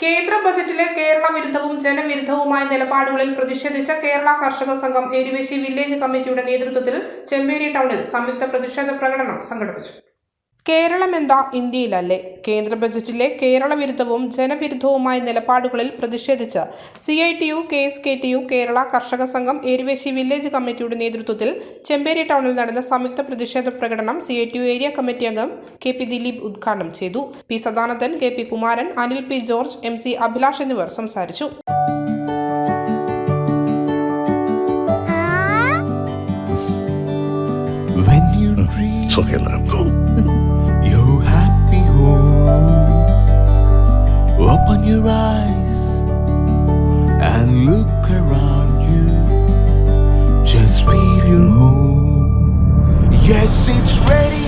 കേന്ദ്ര ബജറ്റിലെ കേരള വിരുദ്ധവും ജനവിരുദ്ധവുമായ നിലപാടുകളിൽ പ്രതിഷേധിച്ച കേരള കർഷക സംഘം എരുവേശി വില്ലേജ് കമ്മിറ്റിയുടെ നേതൃത്വത്തിൽ ചെമ്പേരി ടൗണിൽ സംയുക്ത പ്രതിഷേധ പ്രകടനം സംഘടിപ്പിച്ചു. കേരളം എന്താ ഇന്ത്യയിലല്ലേ? കേന്ദ്ര ബജറ്റിലെ കേരള വിരുദ്ധവും ജനവിരുദ്ധവുമായ നിലപാടുകളിൽ പ്രതിഷേധിച്ച് C I T U K S K T U Kerala കർഷക സംഘം എരിവേശി വില്ലേജ് കമ്മിറ്റിയുടെ നേതൃത്വത്തിൽ ചെമ്പേരി ടൗണിൽ നടന്ന സംയുക്ത പ്രതിഷേധ പ്രകടനം C I T U area committee അംഗം കെ പി ദിലീപ് ഉദ്ഘാടനം ചെയ്തു. P Sadanandan K P Kumaran Anil P George M C Abhilash എന്നിവർ സംസാരിച്ചു. When you dream Happy home, open your eyes and look around you. Just feel your home. Yes, it's ready.